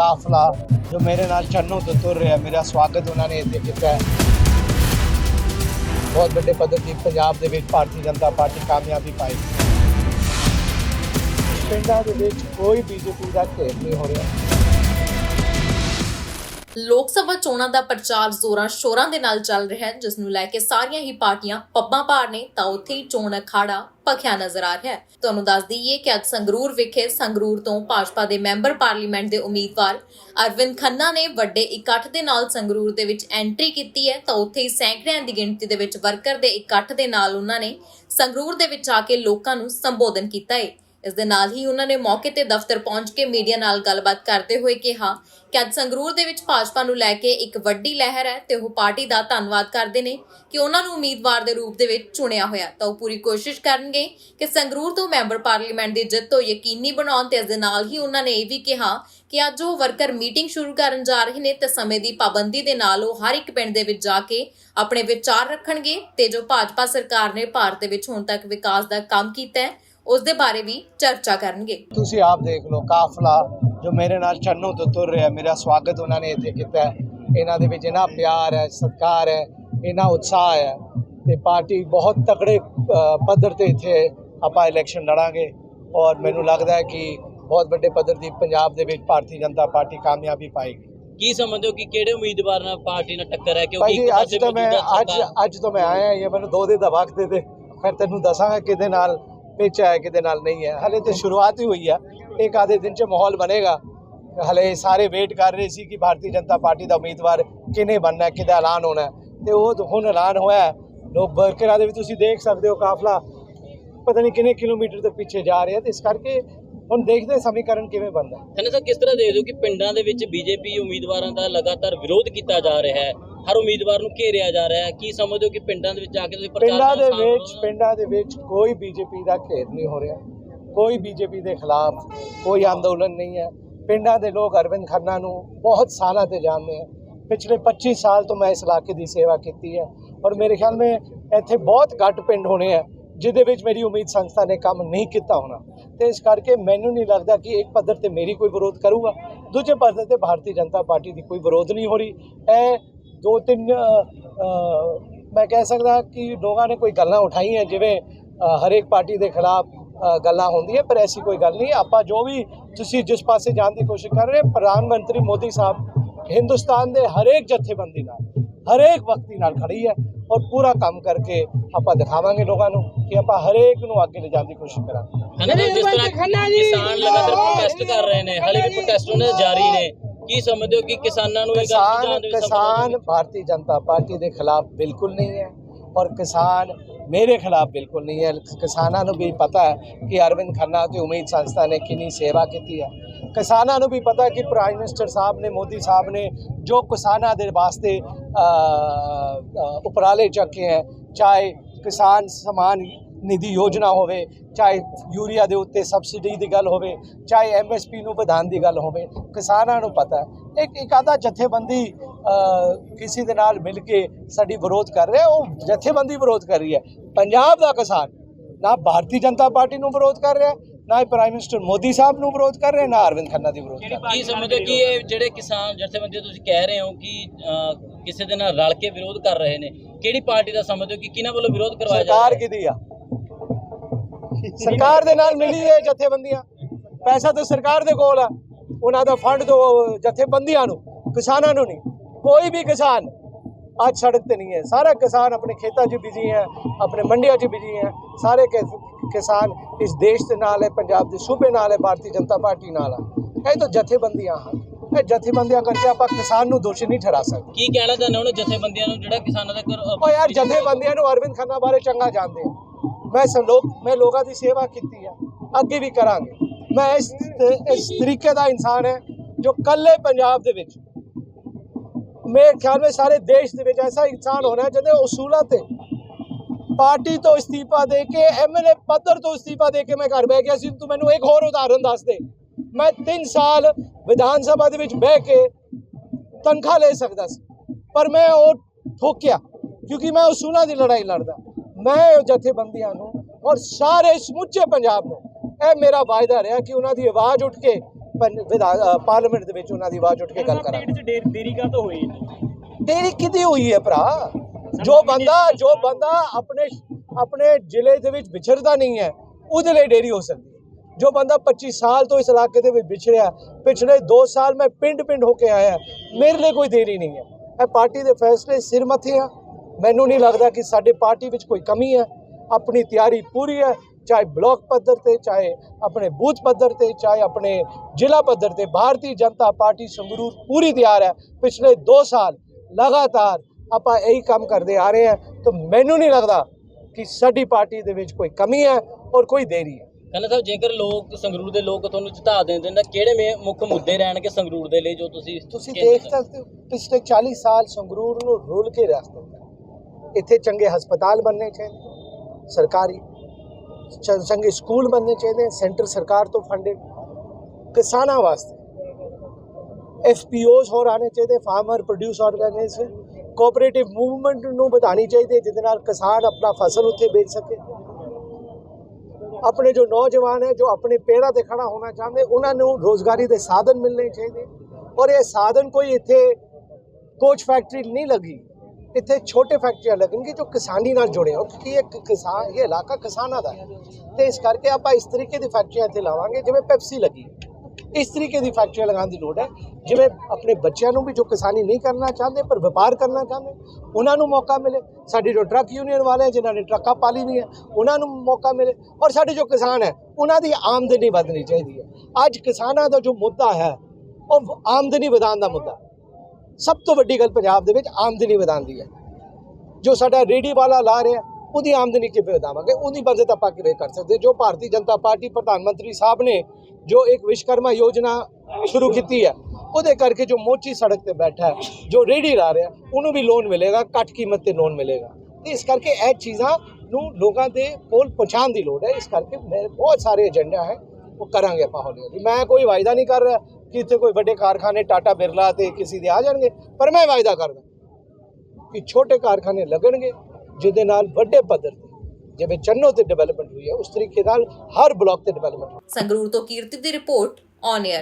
ਕਾਫਲਾ ਜੋ ਮੇਰੇ ਨਾਲ ਚੰਨੋ ਤੋਂ ਤੁਰ ਰਿਹਾ, ਮੇਰਾ ਸਵਾਗਤ ਉਹਨਾਂ ਨੇ ਇੱਥੇ ਕੀਤਾ ਹੈ। ਬਹੁਤ ਵੱਡੇ ਪੱਧਰ ਤੇ ਪੰਜਾਬ ਦੇ ਵਿੱਚ ਭਾਰਤੀ ਜਨਤਾ ਪਾਰਟੀ ਕਾਮਯਾਬੀ ਪਾਈ। ਪਿੰਡਾਂ ਦੇ ਵਿੱਚ ਕੋਈ ਬੀਜੇਪੀ ਦਾ ਘੇਰ ਨਹੀਂ ਹੋ ਰਿਹਾ। ਲੋਕ ਸਭਾ ਚੋਣਾਂ ਦਾ ਪ੍ਰਚਾਰ ਜ਼ੋਰਾਂ ਸ਼ੋਰਾਂ ਦੇ ਨਾਲ ਚੱਲ ਰਿਹਾ ਹੈ, ਜਿਸ ਨੂੰ ਲੈ ਕੇ ਸਾਰੀਆਂ ਹੀ ਪਾਰਟੀਆਂ ਪੱਬਾਂ ਭਾਰ ਨੇ ਤਾਂ ਉੱਥੇ ਹੀ ਚੋਣ ਅਖਾੜਾ ਭਖਿਆ ਨਜ਼ਰ ਆ ਰਿਹਾ ਹੈ। ਤੁਹਾਨੂੰ ਦੱਸ ਦਈਏ ਕਿ ਅੱਜ ਸੰਗਰੂਰ ਵਿਖੇ ਸੰਗਰੂਰ ਤੋਂ ਭਾਜਪਾ ਦੇ ਮੈਂਬਰ ਪਾਰਲੀਮੈਂਟ ਦੇ ਉਮੀਦਵਾਰ ਅਰਵਿੰਦ ਖੰਨਾ ਨੇ ਵੱਡੇ ਇਕੱਠ ਦੇ ਨਾਲ ਸੰਗਰੂਰ ਦੇ ਵਿੱਚ ਐਂਟਰੀ ਕੀਤੀ ਹੈ। ਤਾਂ ਉੱਥੇ ਹੀ ਸੈਂਕੜਿਆਂ ਦੀ ਗਿਣਤੀ ਦੇ ਵਿੱਚ ਵਰਕਰ ਦੇ ਇਕੱਠ ਦੇ ਨਾਲ ਉਹਨਾਂ ਨੇ ਸੰਗਰੂਰ ਦੇ ਵਿੱਚ ਆ ਕੇ ਲੋਕਾਂ ਨੂੰ ਸੰਬੋਧਨ ਕੀਤਾ ਹੈ। ਇਸ ਦੇ ਨਾਲ ਹੀ ਉਹਨਾਂ ਨੇ ਮੌਕੇ ਤੇ ਦਫ਼ਤਰ ਪਹੁੰਚ ਕੇ ਮੀਡੀਆ ਨਾਲ ਗੱਲਬਾਤ ਕਰਦੇ ਹੋਏ ਕਿਹਾ ਕਿ ਅੱਜ ਸੰਗਰੂਰ ਦੇ ਵਿੱਚ ਭਾਜਪਾ ਨੂੰ ਲੈ ਕੇ ਇੱਕ ਵੱਡੀ ਲਹਿਰ ਹੈ ਤੇ ਉਹ ਪਾਰਟੀ ਦਾ ਧੰਨਵਾਦ ਕਰਦੇ ਨੇ ਕਿ ਉਹਨਾਂ ਨੂੰ ਉਮੀਦਵਾਰ ਦੇ ਰੂਪ ਦੇ ਵਿੱਚ ਚੁਣਿਆ ਹੋਇਆ ਤਾਂ ਉਹ ਪੂਰੀ ਕੋਸ਼ਿਸ਼ ਕਰਨਗੇ ਕਿ ਸੰਗਰੂਰ ਤੋਂ ਮੈਂਬਰ ਪਾਰਲੀਮੈਂਟ ਦੀ ਜਿੱਤ ਤੋਂ ਯਕੀਨੀ ਬਣਾਉਣ ਤੇ ਇਸ ਦੇ ਨਾਲ ਹੀ ਉਹਨਾਂ ਨੇ ਇਹ ਵੀ ਕਿਹਾ ਕਿ ਅੱਜ ਉਹ ਵਰਕਰ ਮੀਟਿੰਗ ਸ਼ੁਰੂ ਕਰਨ ਜਾ ਰਹੇ ਨੇ ਤੇ ਸਮੇਂ ਦੀ ਪਾਬੰਦੀ ਦੇ ਨਾਲ ਉਹ ਹਰ ਇੱਕ ਪਿੰਡ ਦੇ ਵਿੱਚ ਜਾ ਕੇ ਆਪਣੇ ਵਿਚਾਰ ਰੱਖਣਗੇ ਤੇ ਜੋ ਭਾਜਪਾ ਸਰਕਾਰ ਨੇ ਭਾਰਤ ਦੇ ਵਿੱਚ ਹੁਣ ਤੱਕ ਵਿਕਾਸ ਦਾ ਕੰਮ ਕੀਤਾ ਹੈ ਉਸ ਦੇ ਬਾਰੇ ਵੀ ਚਰਚਾ ਕਰਨਗੇ। ਤੁਸੀਂ ਆਪ ਦੇਖ ਲਓ ਕਾਫਲਾ ਜੋ ਮੇਰੇ ਨਾਲ ਚੰਨੋ ਤੋਂ ਤੁਰ ਰਿਹਾ ਮੇਰਾ ਸਵਾਗਤ ਉਹਨਾਂ ਨੇ ਇੱਥੇ ਕੀਤਾ ਹੈ। ਇਹਨਾਂ ਦੇ ਵਿੱਚ ਇਹਨਾਂ ਪਿਆਰ ਹੈ ਸਤਿਕਾਰ ਹੈ ਇਹਨਾਂ ਉਤਸ਼ਾਹ ਹੈ ਤੇ ਪਾਰਟੀ ਬਹੁਤ ਤਕੜੇ ਪੱਧਰ ਤੇ ਇੱਥੇ ਆਪਾਂ ਇਲੈਕਸ਼ਨ ਲੜਾਂਗੇ। ਔਰ ਮੈਨੂੰ ਲੱਗਦਾ ਹੈ ਕਿ ਬਹੁਤ ਵੱਡੇ ਪੱਧਰ ਦੀ ਪੰਜਾਬ ਦੇ ਵਿੱਚ ਭਾਰਤੀ ਜਨਤਾ ਪਾਰਟੀ ਕਾਮਯਾਬੀ ਪਾਏਗੀ। ਕੀ ਸਮਝਦੇ ਹੋ ਕਿ ਕਿਹੜੇ ਉਮੀਦਵਾਰ ਨਾਲ ਪਾਰਟੀ ਨਾਲ ਟੱਕਰ ਹੈ? ਇੱਕ ਅੱਜ ਤਾਂ ਮੈਂ ਅੱਜ ਅੱਜ ਤੋਂ ਮੈਂ ਆਇਆ ਇਹ ਮੈਨੂੰ ਦੋ ਦਿਨ ਦਾ ਵਕਤ ਦੇ ਦੇ ਫਿਰ ਤੈਨੂੰ ਦੱਸਾਂਗਾ ਕਿਹਦੇ ਨਾਲ ਪਿੱਚ ਹੈ ਕਿਤੇ ਨਾਲ ਨਹੀਂ ਹੈ ਹਲੇ ਤੇ ਸ਼ੁਰੂਆਤ ਹੀ ਹੋਈ ਹੈ ਇੱਕ ਆਧੇ ਦਿਨ ਚ ਮਾਹੌਲ ਬਣੇਗਾ। ਹਲੇ ਸਾਰੇ ਵੇਟ ਕਰ ਰਹੇ ਸੀ ਕਿ ਭਾਰਤੀ ਜਨਤਾ ਪਾਰਟੀ ਦਾ ਉਮੀਦਵਾਰ ਕਿਨੇ ਬਣਨਾ ਹੈ, ਕਿਹਦਾ ਐਲਾਨ ਹੋਣਾ ਹੈ। ਤੇ ਉਹ ਹੁਣ ਐਲਾਨ ਹੋਇਆ ਲੋਕ ਵਰਕਰਾਂ ਦੇ ਵੀ ਤੁਸੀਂ ਦੇਖ ਸਕਦੇ ਹੋ ਕਾਫਲਾ। ਪਤਾ ਨਹੀਂ ਕਿੰਨੇ ਕਿਲੋਮੀਟਰ ਦੇ ਪਿੱਛੇ ਜਾ ਰਿਹਾ ਤੇ ਇਸ ਕਰਕੇ ਹੁਣ ਦੇਖਦੇ ਸਮੀਕਰਨ ਕਿਵੇਂ ਬਣਦਾ ਹੈ। ਖੰਨਾ ਕਿਸ ਤਰ੍ਹਾਂ ਦੇਖਦੇ ਹੋ ਕਿ ਪਿੰਡਾਂ ਦੇ ਵਿੱਚ ਬੀਜੇਪੀ ਉਮੀਦਵਾਰਾਂ ਦਾ ਲਗਾਤਾਰ ਵਿਰੋਧ ਕੀਤਾ ਜਾ ਰਿਹਾ ਹੈ? ਹਰ ਉਮੀਦਵਾਰ ਨੂੰ ਘੇਰਿਆ ਜਾ ਰਿਹਾ ਹੈ। ਕੀ ਸਮਝਦੇ ਹੋ ਕਿ ਪਿੰਡਾਂ ਦੇ ਵਿੱਚ ਜਾ ਕੇ ਤੁਸੀਂ ਪ੍ਰਚਾਰ ਪਿੰਡਾਂ ਦੇ ਵਿੱਚ? ਪਿੰਡਾਂ ਦੇ ਵਿੱਚ ਕੋਈ ਬੀਜੇਪੀ ਦਾ ਘੇਰ ਨਹੀਂ ਹੋ ਰਿਹਾ। ਕੋਈ ਬੀਜੇਪੀ ਦੇ ਖਿਲਾਫ ਕੋਈ ਅੰਦੋਲਨ ਨਹੀਂ ਹੈ। ਪਿੰਡਾਂ ਦੇ ਲੋਕ ਅਰਵਿੰਦ ਖੰਨਾ ਨੂੰ ਬਹੁਤ ਸਾਲਾਂ ਤੋਂ ਜਾਣਦੇ ਹੈ ਪਿਛਲੇ 25 ਸਾਲ ਤੋਂ ਮੈਂ ਇਸ ਇਲਾਕੇ ਦੀ ਸੇਵਾ ਕੀਤੀ ਹੈ ਔਰ ਮੇਰੇ ਖਿਆਲ ਮੇ ਇੱਥੇ ਬਹੁਤ ਘੱਟ ਪਿੰਡ ਹੋਣੇ ਆ ਜਿਹਦੇ ਵਿੱਚ ਮੇਰੀ ਉਮੀਦ ਸੰਸਥਾ ਨੇ ਕੰਮ ਨਹੀਂ ਕੀਤਾ ਹੋਣਾ। ਤੇ ਇਸ ਕਰਕੇ ਮੈਨੂੰ ਨਹੀਂ ਲੱਗਦਾ ਕਿ ਇੱਕ ਪੱਧਰ ਤੇ ਮੇਰੀ ਕੋਈ ਵਿਰੋਧ ਕਰੂਗਾ। ਦੂਜੇ ਪੱਧਰ ਤੇ ਭਾਰਤੀ ਜਨਤਾ ਪਾਰਟੀ ਦੀ ਕੋਈ ਵਿਰੋਧ ਨਹੀਂ ਹੋ ਰਹੀ। ਇਹ ਦੋ ਤਿੰਨ ਮੈਂ ਕਹਿ ਸਕਦਾ ਕਿ ਲੋਕਾਂ ਨੇ ਕੋਈ ਗੱਲਾਂ ਉਠਾਈਆਂ ਜਿਵੇਂ ਹਰੇਕ ਪਾਰਟੀ ਦੇ ਖਿਲਾਫ ਗੱਲਾਂ ਹੁੰਦੀਆਂ ਪਰ ਐਸੀ ਕੋਈ ਗੱਲ ਨਹੀਂ। ਆਪਾਂ ਜੋ ਵੀ ਤੁਸੀਂ ਜਿਸ ਪਾਸੇ ਜਾਣ ਦੀ ਕੋਸ਼ਿਸ਼ ਕਰ ਰਹੇ ਪ੍ਰਧਾਨ ਮੰਤਰੀ ਮੋਦੀ ਸਾਹਿਬ ਹਿੰਦੁਸਤਾਨ ਦੇ ਹਰੇਕ ਜਥੇਬੰਦੀ ਨਾਲ ਹਰੇਕ ਵਕਤੀ ਨਾਲ ਖੜੀ ਹੈ ਔਰ ਪੂਰਾ ਕੰਮ ਕਰਕੇ ਆਪਾਂ ਦਿਖਾਵਾਂਗੇ ਲੋਕਾਂ ਨੂੰ ਕਿ ਆਪਾਂ ਹਰੇਕ ਨੂੰ ਅੱਗੇ ਲਿਜਾਣ ਦੀ ਕੋਸ਼ਿਸ਼ ਕਰਾਂਗੇ। ਜਿਸ ਤਰ੍ਹਾਂ ਕਿਸਾਨ ਲਗਾਤਾਰ ਪ੍ਰੋਟੈਸਟ ਕਰ ਰਹੇ ਨੇ ਹਾਲੇ ਵੀ ਪ੍ਰੋਟੈਸਟ ਉਹਨਾਂ ਜਾਰੀ ਨੇ। ਕੀ ਸਮਝਦੇ ਹੋ ਕਿ ਕਿਸਾਨਾਂ ਨੂੰ ਇਹ ਗੱਲ ਕਿਸਾਨ ਸਮਝਾਉਣ ਦੇ ਕਿਸਾਨ ਭਾਰਤੀ ਜਨਤਾ ਪਾਰਟੀ ਦੇ ਖਿਲਾਫ ਬਿਲਕੁਲ ਨਹੀਂ ਹੈ ਔਰ ਕਿਸਾਨ ਮੇਰੇ ਖਿਲਾਫ ਬਿਲਕੁਲ ਨਹੀਂ ਹੈ। ਕਿਸਾਨਾਂ ਨੂੰ ਵੀ ਪਤਾ ਹੈ ਕਿ ਅਰਵਿੰਦ ਖੰਨਾ ਤੇ ਉਮੀਦ ਸੰਸਥਾ ਨੇ ਕਿੰਨੀ ਸੇਵਾ ਕੀਤੀ ਹੈ। ਕਿਸਾਨਾਂ ਨੂੰ ਵੀ ਪਤਾ ਹੈ ਕਿ ਪ੍ਰਾਈਮ ਮਿਨਿਸਟਰ ਸਾਹਿਬ ਨੇ ਮੋਦੀ ਸਾਹਿਬ ਨੇ ਜੋ ਕਿਸਾਨਾਂ ਦੇ ਵਾਸਤੇ ਅ, ਅ, ਉਪਰਾਲੇ ਚੱਕੇ ਹੈ ਚਾਹੇ ਕਿਸਾਨ ਸਮਾਨ ਨਿਧੀ ਯੋਜਨਾ ਹੋਵੇ ਚਾਹੇ ਯੂਰੀਆ ਦੇ ਉੱਤੇ ਸਬਸਿਡੀ ਦੀ ਗੱਲ ਹੋਵੇ ਚਾਹੇ ਐਮਐਸਪੀ ਨੂੰ ਵਧਾਉਣ ਦੀ ਗੱਲ ਹੋਵੇ ਕਿਸਾਨਾਂ ਨੂੰ ਪਤਾ ਇੱਕ ਇੱਕ ਆਧਾ ਜਥੇਬੰਦੀ ਕਿਸੇ ਦੇ ਨਾਲ ਮਿਲ ਕੇ ਸਾਡੀ ਵਿਰੋਧ ਕਰ ਰਿਹਾ ਉਹ ਜਥੇਬੰਦੀ ਵਿਰੋਧ ਕਰ ਰਹੀ ਹੈ। ਪੰਜਾਬ ਦਾ ਕਿਸਾਨ ਨਾ ਭਾਰਤੀ ਜਨਤਾ ਪਾਰਟੀ ਨੂੰ ਵਿਰੋਧ ਕਰ ਰਿਹਾ ਨਾ ਹੀ ਪ੍ਰਾਈਮ ਮਿਨਿਸਟਰ ਮੋਦੀ ਸਾਹਿਬ ਨੂੰ ਵਿਰੋਧ ਕਰ ਰਿਹਾ ਨਾ ਅਰਵਿੰਦ ਖੰਨਾ ਦੀ ਵਿਰੋਧ ਕਰ ਰਿਹਾ। ਕੀ ਸਮਝਦੇ ਕਿ ਇਹ ਜਿਹੜੇ ਕਿਸਾਨ ਜਥੇਬੰਦੀ ਤੁਸੀਂ ਕਹਿ ਰਹੇ ਹੋ ਕਿ ਕਿਸੇ ਦੇ ਨਾਲ ਰਲ ਕੇ ਵਿਰੋਧ ਕਰ ਰਹੇ ਨੇ? ਕਿਹੜੀ ਪਾਰਟੀ ਦਾ ਸਮਝਦੇ ਹੋ ਕਿ ਕਿਹਨਾਂ ਵੱਲੋਂ ਵਿਰੋਧ ਕਰਵਾਇਆ ਜਾ ਸਰਕਾਰ ਰਿਹਾ? ਹੈ ਕਿਹਦੀ ਆ? ਸਰਕਾਰ ਦੇ ਨਾਲ ਮਿਲੀ ਹੈ ਜਥੇਬੰਦੀਆਂ। ਪੈਸਾ ਤਾਂ ਸਰਕਾਰ ਦੇ ਕੋਲ ਆ। ਉਹਨਾਂ ਦਾ ਫੰਡ ਤੋਂ ਜਥੇਬੰਦੀਆਂ ਨੂੰ ਕਿਸਾਨਾਂ ਨੂੰ ਨਹੀਂ। ਕੋਈ ਵੀ ਕਿਸਾਨ ਅੱਜ ਸੜਕ ਤੇ ਨਹੀਂ ਹੈ। ਸਾਰਾ ਕਿਸਾਨ ਆਪਣੇ ਖੇਤਾਂ 'ਚ ਬਿਜ਼ੀ ਹੈ ਆਪਣੇ ਮੰਡੀਆਂ 'ਚ ਬਿਜ਼ੀ ਹੈ। ਸਾਰੇ ਕਿ- ਕਿਸਾਨ ਇਸ ਦੇਸ਼ ਦੇ ਨਾਲ ਹੈ ਪੰਜਾਬ ਦੇ ਸੂਬੇ ਨਾਲ ਹੈ ਭਾਰਤੀ ਜਨਤਾ ਪਾਰਟੀ ਨਾਲ ਹੈ। ਇਹ ਤਾਂ ਜਥੇਬੰਦੀਆਂ ਹਨ। ਇਹ ਜਥੇਬੰਦੀਆਂ ਕਰਕੇ ਆਪਾਂ ਕਿਸਾਨ ਨੂੰ ਦੋਸ਼ੀ ਨਹੀਂ ਠਹਿਰਾ ਸਕਦੇ। ਕੀ ਕਹਿਣਾ ਚਾਹੁੰਦੇ ਹੋ ਜਥੇਬੰਦੀਆਂ ਨੂੰ ਜਿਹੜਾ ਕਿਸਾਨਾਂ ਦਾ ਕਰ- ਉਹ ਯਾਰ ਜਥੇਬੰਦੀਆਂ ਨੂੰ ਅਰਵਿੰਦ ਖੰਨਾ ਬਾਰੇ ਚੰਗਾ ਜਾਣਦੇ ਆ। ਮੈਂ ਸੰਲੋਕ ਮੈਂ ਲੋਕਾਂ ਦੀ ਸੇਵਾ ਕੀਤੀ ਹੈ ਅੱਗੇ ਵੀ ਕਰਾਂਗੇ। ਮੈਂ ਇਸ ਇਸ ਤਰੀਕੇ ਦਾ ਇਨਸਾਨ ਹੈ ਜੋ ਕੱਲੇ ਪੰਜਾਬ ਦੇ ਵਿੱਚ ਮੇਰੇ ਖਿਆਲ ਵਿੱਚ ਸਾਰੇ ਦੇਸ਼ ਦੇ ਵਿੱਚ ਐਸਾ ਇਨਸਾਨ ਹੋਣਾ ਹੈ ਜਿਹਦੇ ਉਸੂਲਾਂ ਤੇ ਪਾਰਟੀ ਤੋਂ ਅਸਤੀਫਾ ਦੇ ਕੇ ਐਮਐਲਏ ਪੱਧਰ ਤੋਂ ਅਸਤੀਫਾ ਦੇ ਕੇ ਮੈਂ ਘਰ ਬਹਿ ਗਿਆ ਸੀ। ਤੂੰ ਮੈਨੂੰ ਇੱਕ ਹੋਰ ਉਦਾਹਰਨ ਦੱਸ ਦੇ। ਮੈਂ 3 ਸਾਲ ਵਿਧਾਨ ਸਭਾ ਦੇ ਵਿੱਚ ਬਹਿ ਕੇ ਤਨਖਾਹ ਲੈ ਸਕਦਾ ਸੀ। ਪਰ ਮੈਂ ਉਹ ਠੋਕਿਆ ਕਿਉਂਕਿ ਮੈਂ ਉਸੂਲਾਂ ਦੀ ਲੜਾਈ ਲੜਦਾ। ਮੈਂ ਜਥੇਬੰਦੀਆਂ ਨੂੰ ਔਰ ਸਾਰੇ ਸਮੁੱਚੇ ਪੰਜਾਬ ਨੂੰ ਇਹ ਮੇਰਾ ਵਾਅਦਾ ਰਿਹਾ ਕਿ ਉਹਨਾਂ ਦੀ ਆਵਾਜ਼ ਉੱਠ ਕੇ ਪਾਰਲੀਮੈਂਟ ਦੇ ਵਿੱਚ ਉਹਨਾਂ ਦੀ ਆਵਾਜ਼ ਉੱਠ ਕੇ ਗੱਲ ਕਰਾਂਗੇ। ਦੇਰ- ਕਾ ਤੋਂ ਹੋਈ ਨਹੀਂ ਦੇਰੀ ਕਿਦੀ ਹੋਈ ਹੈ ਭਰਾ? ਜੋ ਬੰਦਾ ਜੋ ਬੰਦਾ ਆਪਣੇ ਆਪਣੇ ਜ਼ਿਲ੍ਹੇ ਦੇ ਵਿੱਚ ਵਿਚਰਦਾ ਨਹੀਂ ਹੈ ਉਹਦੇ ਲਈ ਦੇਰੀ ਹੋ ਸਕਦੀ ਹੈ। ਜੋ ਬੰਦਾ 25 ਸਾਲ ਤੋਂ ਇਸ ਇਲਾਕੇ ਦੇ ਵਿੱਚ ਵਿਛੜਿਆ ਪਿਛਲੇ 2 ਸਾਲ ਮੈਂ ਪਿੰਡ ਪਿੰਡ ਹੋ ਕੇ ਆਇਆ ਮੇਰੇ ਲਈ ਕੋਈ ਦੇਰੀ ਨਹੀਂ ਹੈ। ਇਹ ਪਾਰਟੀ ਦੇ ਫੈਸਲੇ ਸਿਰ ਮੱਥੇ ਆ। ਮੈਨੂੰ ਨਹੀਂ ਲੱਗਦਾ ਕਿ ਸਾਡੇ ਪਾਰਟੀ ਵਿੱਚ ਕੋਈ ਕਮੀ ਹੈ। ਆਪਣੀ ਤਿਆਰੀ ਪੂਰੀ ਹੈ ਚਾਹੇ ਬਲਾਕ ਪੱਧਰ ਤੇ ਚਾਹੇ ਆਪਣੇ ਬੂਥ ਪੱਧਰ ਤੇ ਚਾਹੇ ਆਪਣੇ ਜ਼ਿਲ੍ਹਾ ਪੱਧਰ ਤੇ। ਭਾਰਤੀ ਜਨਤਾ ਪਾਰਟੀ ਸੰਗਰੂਰ ਪੂਰੀ ਤਿਆਰ ਹੈ। ਪਿਛਲੇ 2 ਸਾਲ ਲਗਾਤਾਰ ਆਪਾਂ ਇਹੀ ਕੰਮ ਕਰਦੇ ਆ ਰਹੇ ਹਾਂ। ਤਾਂ ਮੈਨੂੰ ਨਹੀਂ ਲੱਗਦਾ ਕਿ ਸਾਡੀ ਪਾਰਟੀ ਦੇ ਵਿੱਚ ਕੋਈ ਕਮੀ ਹੈ ਔਰ ਕੋਈ ਦੇਰੀ ਹੈ। ਕਹਿੰਦਾ ਸਾਹਿਬ ਜੇਕਰ ਲੋਕ ਸੰਗਰੂਰ ਦੇ ਲੋਕ ਤੁਹਾਨੂੰ ਜਿਤਾ ਦਿੰਦੇ ਨੇ ਕਿਹੜੇ ਮੁੱਖ ਮੁੱਦੇ ਰਹਿਣਗੇ ਸੰਗਰੂਰ ਦੇ ਲਈ ਜੋ ਤੁਸੀਂ ਤੁਸੀਂ ਦੇਖ ਸਕਦੇ ਹੋ ਪਿਛਲੇ 40 ਸਾਲ ਸੰਗਰੂਰ ਨੂੰ ਰੁਲ ਕੇ ਰੱਖਦੇ ਇੱਥੇ ਚੰਗੇ ਹਸਪਤਾਲ ਬਣਨੇ ਚਾਹੀਦੇ ਸਰਕਾਰੀ ਚੰਗੇ ਸਕੂਲ ਬਣਨੇ ਚਾਹੀਦੇ ਸੈਂਟਰ ਸਰਕਾਰ ਤੋਂ ਫੰਡਡ ਕਿਸਾਨਾਂ ਵਾਸਤੇ। ਐਫਪੀਓਜ਼ ਹੋਰ ਆਣੇ ਚਾਹੀਦੇ farmer produce organisation cooperative movement ਨੂੰ ਵਧਾਣੀ ਚਾਹੀਦੀ ਜਿਹਦੇ ਨਾਲ ਕਿਸਾਨ ਆਪਣਾ ਫਸਲ ਉੱਥੇ ਵੇਚ ਸਕੇ। ਆਪਣੇ ਜੋ ਨੌਜਵਾਨ ਹੈ, ਜੋ ਆਪਣੇ ਪੇੜਾਂ ਤੇ ਖੜਾ ਹੋਣਾ ਚਾਹੁੰਦੇ, ਉਹਨਾਂ ਨੂੰ ਰੋਜ਼ਗਾਰੀ ਦੇ ਸਾਧਨ ਮਿਲਣੇ ਚਾਹੀਦੇ। ਔਰ ਇਹ ਸਾਧਨ ਕੋਈ ਇੱਥੇ ਕੋਚ ਫੈਕਟਰੀ ਨਹੀਂ ਲੱਗੀ। ਇੱਥੇ ਛੋਟੇ ਫੈਕਟਰੀਆਂ ਲੱਗਣਗੇ ਜੋ ਕਿਸਾਨੀ ਨਾਲ ਜੁੜੇ ਹੋ ਕਿਉਂਕਿ ਇਹ ਕਿਸਾਨ ਇਹ ਇਲਾਕਾ ਕਿਸਾਨਾਂ ਦਾ ਹੈ। ਤੇ ਇਸ ਕਰਕੇ ਆਪਾਂ ਇਸ ਤਰੀਕੇ ਦੀ ਫੈਕਟਰੀਆਂ ਇੱਥੇ ਲਾਵਾਂਗੇ ਜਿਵੇਂ ਪੈਪਸੀ ਲੱਗੀ। ਇਸ ਤਰੀਕੇ ਦੀ ਫੈਕਟਰੀਆਂ ਲਗਾਉਣ ਦੀ ਲੋੜ ਹੈ ਜਿਵੇਂ ਆਪਣੇ ਬੱਚਿਆਂ ਨੂੰ ਵੀ ਜੋ ਕਿਸਾਨੀ ਨਹੀਂ ਕਰਨਾ ਚਾਹੁੰਦੇ ਪਰ ਵਪਾਰ ਕਰਨਾ ਚਾਹੁੰਦੇ ਉਹਨਾਂ ਨੂੰ ਮੌਕਾ ਮਿਲੇ। ਸਾਡੀ ਜੋ ਟਰੱਕ ਯੂਨੀਅਨ ਵਾਲੇ ਹੈ, ਜਿਨ੍ਹਾਂ ਨੇ ਟਰੱਕਾਂ ਪਾਲੀ ਨਹੀਂ ਹੈ ਉਹਨਾਂ ਨੂੰ ਮੌਕਾ ਮਿਲੇ। ਔਰ ਸਾਡੇ ਜੋ ਕਿਸਾਨ ਹੈ ਉਹਨਾਂ ਦੀ ਆਮਦਨੀ ਵਧਣੀ ਚਾਹੀਦੀ ਹੈ। ਅੱਜ ਕਿਸਾਨਾਂ ਦਾ ਜੋ ਮੁੱਦਾ ਹੈ ਉਹ ਆਮਦਨੀ ਵਧਾਉਣ ਦਾ ਮੁੱਦਾ ਸਭ ਤੋਂ ਵੱਡੀ ਗੱਲ ਪੰਜਾਬ ਦੇ ਵਿੱਚ ਆਮਦਨੀ ਵਧਾਉਣ ਦੀ ਹੈ। ਜੋ ਸਾਡਾ ਰੇੜੀ ਵਾਲਾ ਲਾ ਰਿਹਾ, ਉਹਦੀ ਆਮਦਨੀ ਕਿਵੇਂ ਵਧਾਵਾਂਗੇ? ਉਹਦੀ ਬਜਟ ਆਪਾਂ ਕਿਵੇਂ ਕਰ ਸਕਦੇ? ਜੋ ਭਾਰਤੀ ਜਨਤਾ ਪਾਰਟੀ ਪ੍ਰਧਾਨ ਮੰਤਰੀ ਸਾਹਿਬ ਨੇ ਜੋ ਇੱਕ ਵਿਸ਼ਕਰਮਾ ਯੋਜਨਾ ਸ਼ੁਰੂ ਕੀਤੀ ਹੈ, ਉਹਦੇ ਕਰਕੇ ਜੋ ਮੋਚੀ ਸੜਕ ਤੇ ਬੈਠਾ ਜੋ ਰੇੜੀ ਲਾ ਰਿਹਾ, ਉਹਨੂੰ ਵੀ ਲੋਨ ਮਿਲੇਗਾ, ਘੱਟ ਕੀਮਤ ਤੇ ਲੋਨ ਮਿਲੇਗਾ। ਤੇ ਇਸ ਕਰਕੇ ਇਹ ਚੀਜ਼ਾਂ ਨੂੰ ਲੋਕਾਂ ਦੇ ਕੋਲ ਪਹੁੰਚਾਉਣ ਦੀ ਲੋੜ ਹੈ। ਇਸ ਕਰਕੇ ਮੇਰੇ ਬਹੁਤ ਸਾਰੇ ਏਜੰਡਾ ਹੈ, ਉਹ ਕਰਾਂਗੇ ਆਪਾਂ ਹੌਲੀ ਹੌਲੀ। ਮੈਂ ਕੋਈ ਵਾਅਦਾ ਨਹੀਂ ਕਰ ਰਿਹਾ। ਕਿ ਇੱਥੇ ਕੋਈ ਵੱਡੇ ਕਾਰਖਾਨੇ, ਟਾਟਾ, ਬਿਰਲਾ ਤੇ ਕਿਸੇ ਦੇ ਆ ਜਾਣਗੇ? ਪਰ ਮੈਂ ਵਾਅਦਾ ਕਰਦਾ ਕਿ ਛੋਟੇ ਕਾਰਖਾਨੇ ਲੱਗਣਗੇ, ਜਿਹਦੇ ਨਾਲ ਵੱਡੇ ਪੱਧਰ ਤੇ, ਜਿਵੇਂ ਚੰਨੋ ਤੇ ਡਿਵੈਲਪਮੈਂਟ ਹੋਈ ਹੈ, ਉਸ ਤਰੀਕੇ ਨਾਲ ਹਰ ਬਲਾਕ ਤੇ ਡਿਵੈਲਪਮੈਂਟ ਸੰਗਰੂਰ ਤੋਂ ਕੀਰਤੀ ਦੀ ਰਿਪੋਰਟ ਔਨ 에ਅਰ